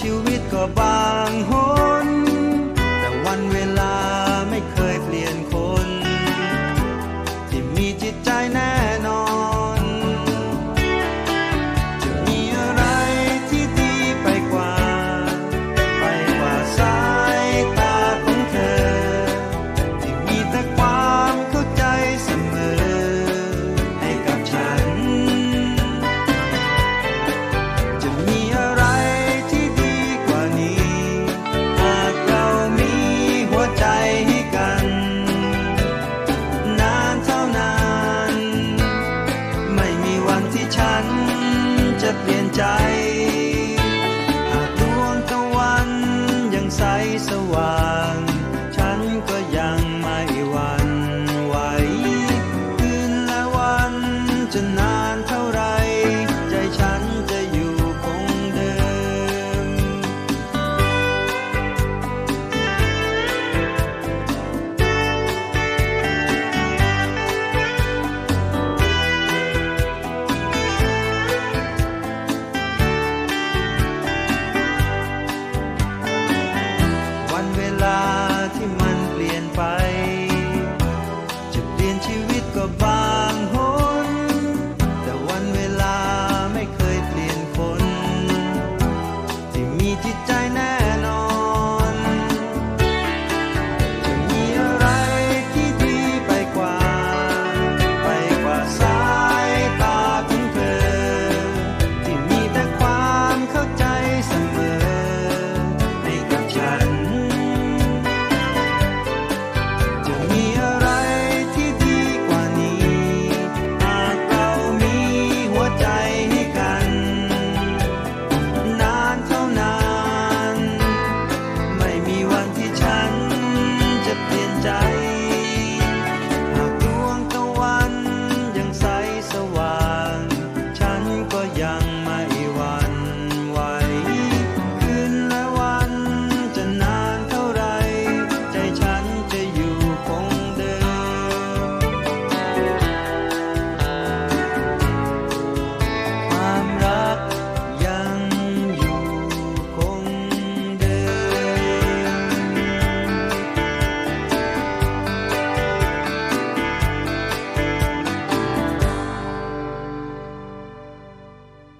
ชีวิตก็บ้า ที่ฉันจะเปลี่ยนใจ หากดวงตะวันยังใสสว่าง goodbye.